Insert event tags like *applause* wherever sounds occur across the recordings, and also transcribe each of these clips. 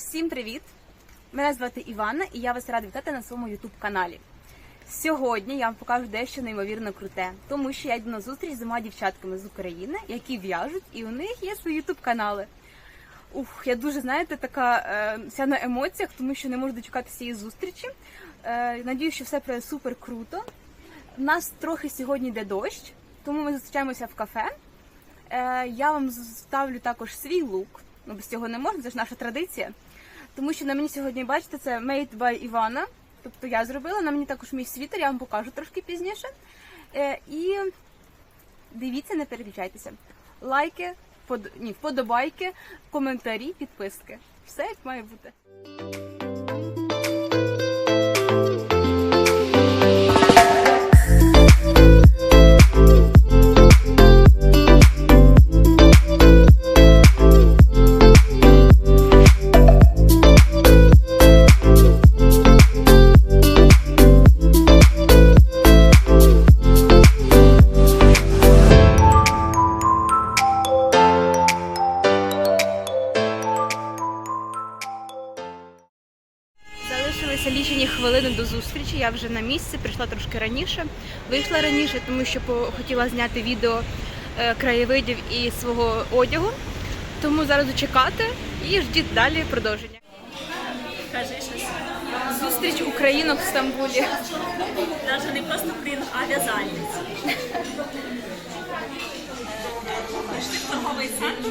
Всім привіт! Мене звати Іванна і я вас рада вітати на своєму youtube каналі. Сьогодні я вам покажу дещо неймовірно круте, тому що я йду на зустріч з двома дівчатками з України, які в'яжуть, і у них є свої youtube канали. Ух, я дуже знаєте, така е, вся на емоціях, тому що не можу дочекатися цієї зустрічі. Е, надію, що все пройде супер круто. У нас трохи сьогодні йде дощ, тому ми зустрічаємося в кафе. Е, я вам ставлю також свій лук. Ну, без цього не можна, це ж наша традиція. Тому що на мені сьогодні, бачите, це Made by Івана. Тобто я зробила, на мені також мій світер, я вам покажу трошки пізніше. Е, і дивіться, не переключайтеся. Лайки, под... Ні, вподобайки, коментарі, підписки. Все як має бути. Я вже на місці, прийшла трошки раніше. Вийшла раніше, тому що хотіла зняти відео е, краєвидів і свого одягу. Тому зараз чекати і ждіть далі продовження. Зустріч українок в Стамбулі. Навіть не просто українок, а в'язальниць. Пішли в торговий центр.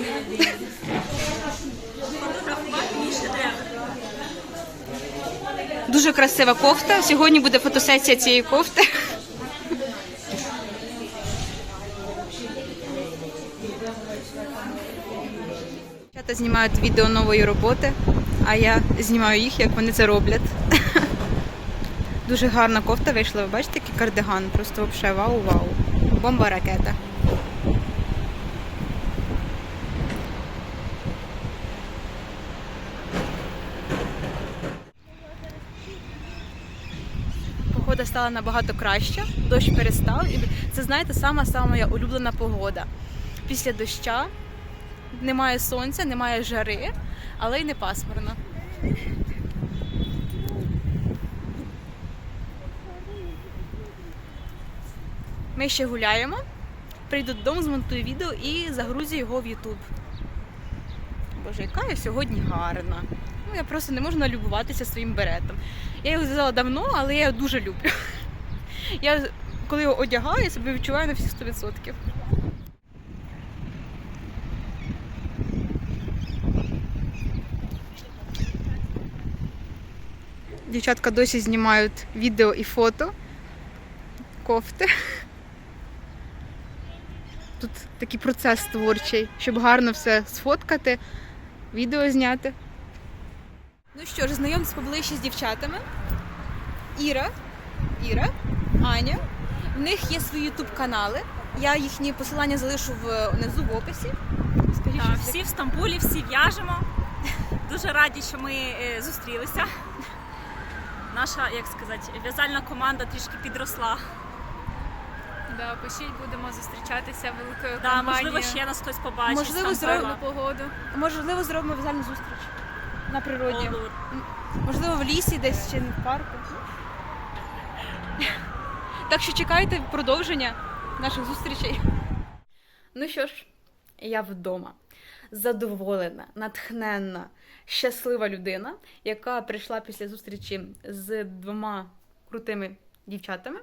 Фотографувати мій шедевр. Дуже красива кофта. Сьогодні буде фотосесія цієї кофти. Дівчата знімають відео нової роботи, а я знімаю їх, як вони це роблять. Дуже гарна кофта вийшла. Ви бачите, який кардиган? Просто взагалі вау-вау. Бомба ракета. Погода стала набагато краща, дощ перестав. І це, знаєте, сама моя улюблена погода. Після доща немає сонця, немає жари, але й не пасмурно. Ми ще гуляємо. Прийду додому, змонтую відео і загрузю його в YouTube. Боже, яка я сьогодні гарна. Ну, я просто не можу налюбуватися своїм беретом. Я його взяла давно, але я його дуже люблю. *laughs* Я коли його одягаю, я себе відчуваю на всі 100%. Дівчатка досі знімають відео і фото кофти. Тут такий процес творчий, щоб гарно все сфоткати, відео зняти. Ну що ж, знайомтесь поближче з дівчатами. Іра, Іра, Аня. В них є свої ютуб канали. Я їхні посилання залишу внизу в описі. Скажіть, Так, всі в Стамбулі, всі в'яжемо. Дуже раді, що ми е, зустрілися. Наша, як сказати, в'язальна команда трішки підросла. Да, пишіть, будемо зустрічатися великою Да, компанією. можливо, ще нас хтось побачить. Можливо, з Стамбула. Гарну погоду. Можливо, зробимо вязальну зустріч на природі. Олур. Можливо, в лісі десь чи не в парку. Так що чекайте продовження наших зустрічей. Ну що ж, я вдома. Задоволена, натхненна, щаслива людина, яка прийшла після зустрічі з двома крутими дівчатами.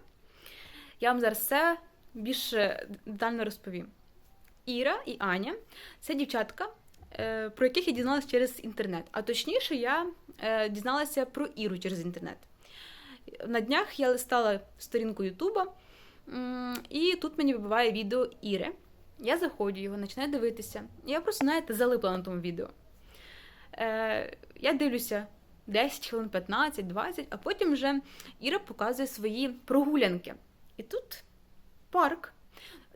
Я вам зараз все більш детально розповім. Іра і Аня це дівчатка, про яких я дізналася через інтернет. А точніше, я е, дізналася про Іру через інтернет. На днях я листала сторінку Ютуба, і тут мені вибиває відео Іри. Я заходжу його, починаю дивитися. Я просто, знаєте, залипла на тому відео. Е, я дивлюся 10 хвилин, 15, 20, а потім вже Іра показує свої прогулянки. І тут парк.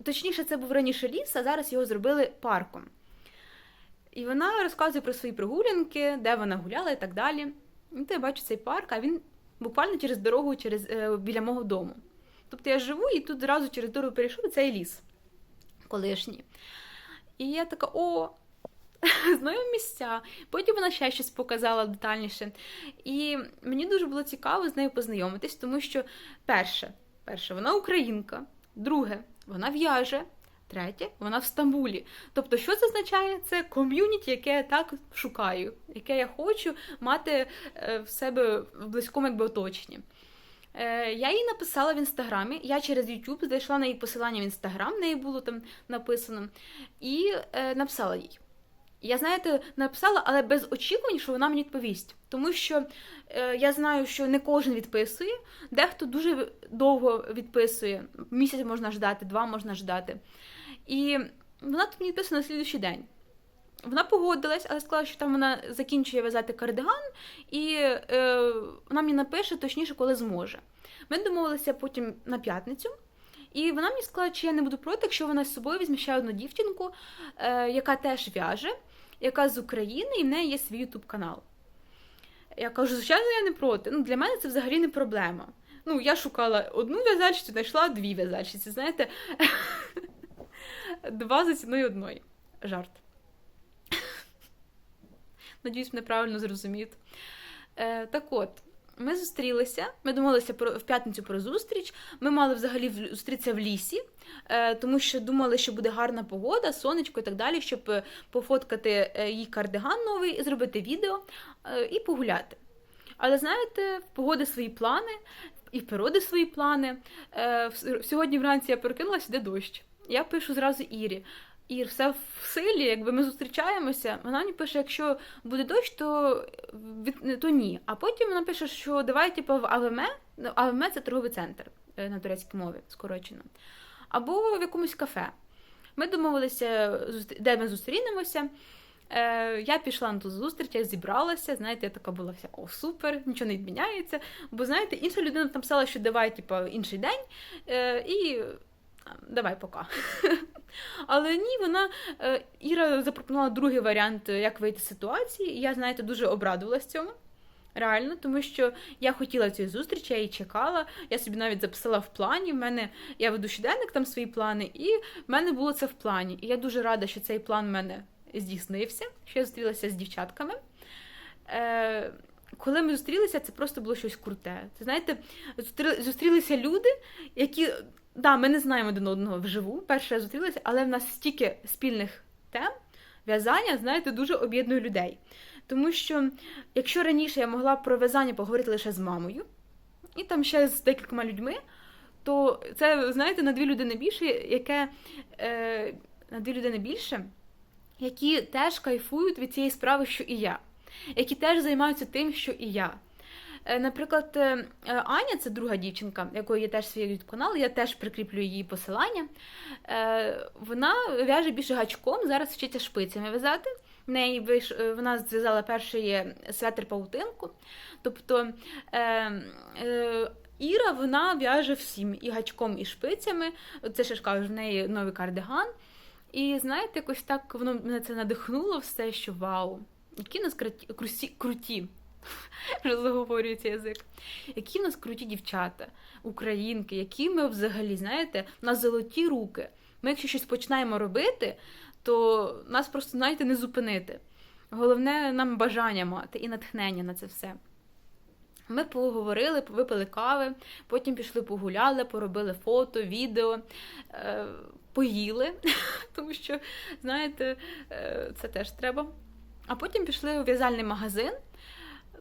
Точніше, це був раніше ліс, а зараз його зробили парком. І вона розказує про свої прогулянки, де вона гуляла і так далі. І то я бачу цей парк, а він буквально через дорогу через, е, біля мого дому. Тобто я живу і тут зразу через дорогу перейшов цей ліс колишній. І я така: о, *laughs* знайомі місця. Потім вона ще щось показала детальніше. І мені дуже було цікаво з нею познайомитись, тому що перше, перше, вона українка, друге, вона в'яже. Третє, вона в Стамбулі. Тобто, що це означає? Це ком'юніті, яке я так шукаю, яке я хочу мати е, в себе в близькому якби, оточенні. Е, Я їй написала в інстаграмі. Я через YouTube знайшла на її посилання в інстаграм, в неї було там написано, і е, написала їй. Я, знаєте, написала, але без очікувань, що вона мені відповість. Тому що е, я знаю, що не кожен відписує, дехто дуже довго відписує. Місяць можна ждати, два можна ждати. І вона тут мені відписала на слідуючий день. Вона погодилась, але сказала, що там вона закінчує в'язати кардиган, і е, вона мені напише точніше, коли зможе. Ми домовилися потім на п'ятницю, і вона мені сказала, чи я не буду проти, якщо вона з собою візьме ще одну дівчинку, е, яка теж в'яже, яка з України, і в неї є свій ютуб канал. Я кажу, звичайно, я не проти. Ну, для мене це взагалі не проблема. Ну, я шукала одну в'язальщицю, знайшла дві в'язальщиці, знаєте, *laughs* два за ціною одної. Жарт. *laughs* Надіюсь, мене правильно зрозуміють. Е, так от, ми зустрілися, ми домовилися про, в п'ятницю про зустріч. Ми мали взагалі зустрітися в лісі, тому що думали, що буде гарна погода, сонечко і так далі, щоб е, пофоткати е, їй кардиган новий, зробити відео е, і погуляти. Але знаєте, в погоди свої плани, і в природи свої плани. Е, Сьогодні вранці я прокинулася, йде дощ. Я пишу зразу Ірі. Ір, все в силі, якби ми зустрічаємося. Вона мені пише, якщо буде дощ, то, то ні. А потім вона пише, що давай, типу, в АВМ. Ну, АВМ це торговий центр е, на турецькій мові, скорочено. Або в якомусь кафе. Ми домовилися, де ми зустрінемося. Е, я пішла на ту зустріч, я зібралася. Знаєте, я така була вся о, супер, нічого не відміняється. Бо знаєте, інша людина там писала, що давай, типу, інший день, е, і давай пока. *laughs* Але ні, вона е, Іра запропонувала другий варіант, як вийти з ситуації. І я, знаєте, дуже обрадувалась цьому. Реально, тому що я хотіла цієї зустрічі, я її чекала. Я собі навіть записала в плані. В мене я веду щоденник там свої плани, і в мене було це в плані. І я дуже рада, що цей план в мене здійснився, що я зустрілася з дівчатками. Е, коли ми зустрілися, це просто було щось круте. Це знаєте, зустрі- зустрілися люди, які да, ми не знаємо один одного вживу. Перше раз зустрілися, але в нас стільки спільних тем, в'язання, знаєте, дуже об'єднує людей. Тому що, якщо раніше я могла про в'язання поговорити лише з мамою, і там ще з декількома людьми, то це, знаєте, на дві людини більше, яке е, на дві людини більше, які теж кайфують від цієї справи, що і я, які теж займаються тим, що і я. Е, Наприклад, е, Аня, це друга дівчинка, якої є теж свій youtube канал, я теж прикріплю її посилання. Е, Вона в'яже більше гачком, зараз вчиться шпицями в'язати. В неї виш... е, вона зв'язала перший светр паутинку. Тобто е, е, Іра вона в'яже всім і гачком, і шпицями. Це ще ж кажу, в неї новий кардиган. І знаєте, якось так воно мене це надихнуло все, що вау, які в нас круті, круті, *laughs* заговорюється язик. Які в нас круті дівчата, українки, які ми взагалі, знаєте, в нас золоті руки. Ми, якщо щось починаємо робити, то нас просто, знаєте, не зупинити. Головне нам бажання мати і натхнення на це все. Ми поговорили, випили кави, потім пішли погуляли, поробили фото, відео, е, поїли, *laughs* тому що, знаєте, е, це теж треба. А потім пішли у в'язальний магазин.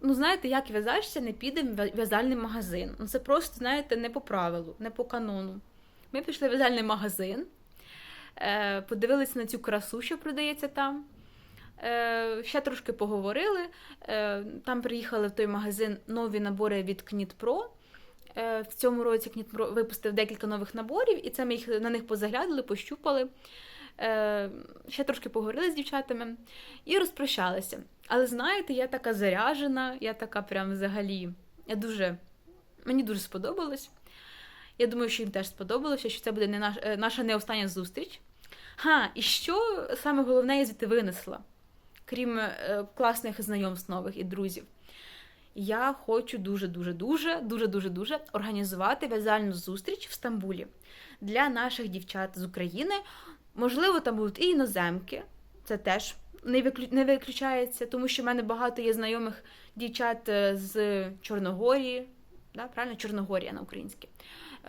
Ну, знаєте, як в'язачся, не піде в в'язальний магазин. Ну, це просто, знаєте, не по правилу, не по канону. Ми пішли в в'язальний магазин, подивилися на цю красу, що продається там. Е, ще трошки поговорили. Е, там приїхали в той магазин нові набори від. Е, в цьому році Pro випустив декілька нових наборів, і це ми їх на них позаглядали, пощупали. Е, ще трошки поговорили з дівчатами і розпрощалися. Але знаєте, я така заряжена, я така прям взагалі. Я дуже, мені дуже сподобалось. Я думаю, що їм теж сподобалося, що це буде не наш, е, наша не остання зустріч. Ха, і що саме головне я звідти винесла, крім е, класних знайомств нових і друзів. Я хочу дуже-дуже дуже, дуже-дуже дуже організувати в'язальну зустріч в Стамбулі для наших дівчат з України. Можливо, там будуть і іноземки, це теж не, виклю... не виключається, тому що в мене багато є знайомих дівчат е, з Чорногорії, да, правильно, Чорногорія на українське,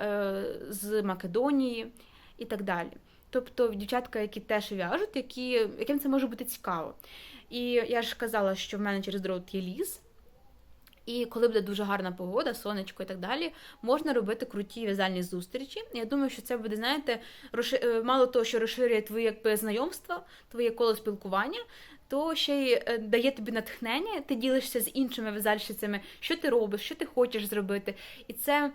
е, з Македонії і так далі. Тобто дівчатка, які теж в'яжуть, які, яким це може бути цікаво. І я ж казала, що в мене через дорогу є ліс. І коли буде дуже гарна погода, сонечко і так далі, можна робити круті в'язальні зустрічі. Я думаю, що це буде, знаєте, розши... е, мало того, що розширює твоє якби, знайомство, твоє коло спілкування, то ще й е, дає тобі натхнення, ти ділишся з іншими в'язальщицями, що ти робиш, що ти хочеш зробити. І це,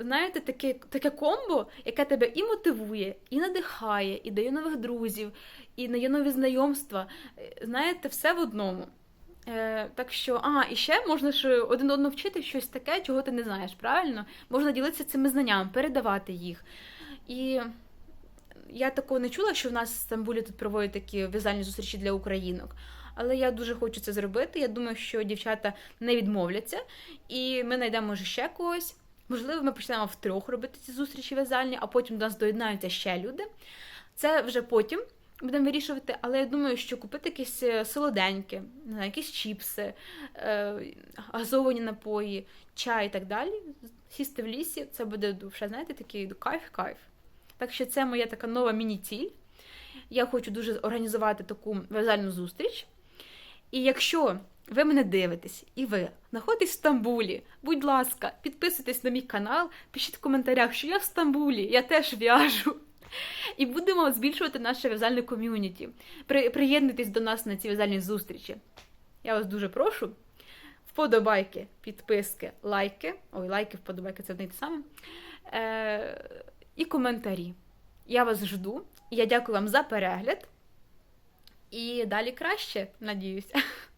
знаєте, таке, таке комбо, яке тебе і мотивує, і надихає, і дає нових друзів, і дає нові знайомства. Е, Знаєте, все в одному. Е, так що, а, і ще можна ж один одного вчити щось таке, чого ти не знаєш, правильно? Можна ділитися цими знаннями, передавати їх. І я такого не чула, що в нас в Стамбулі тут проводять такі в'язальні зустрічі для українок. Але я дуже хочу це зробити. Я думаю, що дівчата не відмовляться, і ми знайдемо може ще когось. Можливо, ми почнемо втрьох робити ці зустрічі в'язальні, а потім до нас доєднаються ще люди. Це вже потім будемо вирішувати, але я думаю, що купити якісь е, знаю, якісь чіпси, е, газовані напої, чай і так далі. Сісти в лісі, це буде вже, знаєте, такий кайф-кайф. Так що це моя така нова міні-ціль. Я хочу дуже організувати таку в'язальну зустріч. І якщо ви мене дивитесь і ви знаходитесь в Стамбулі, будь ласка, підписуйтесь на мій канал, пишіть в коментарях, що я в Стамбулі, я теж в'яжу. І будемо збільшувати наше в'язальне ком'юніті. При, приєднуйтесь до нас на ці в'язальні зустрічі. Я вас дуже прошу. Вподобайки, підписки, лайки. Ой, лайки, вподобайки це одне те саме. Е, і коментарі. Я вас жду. Я дякую вам за перегляд. І далі краще, надіюся. *laughs*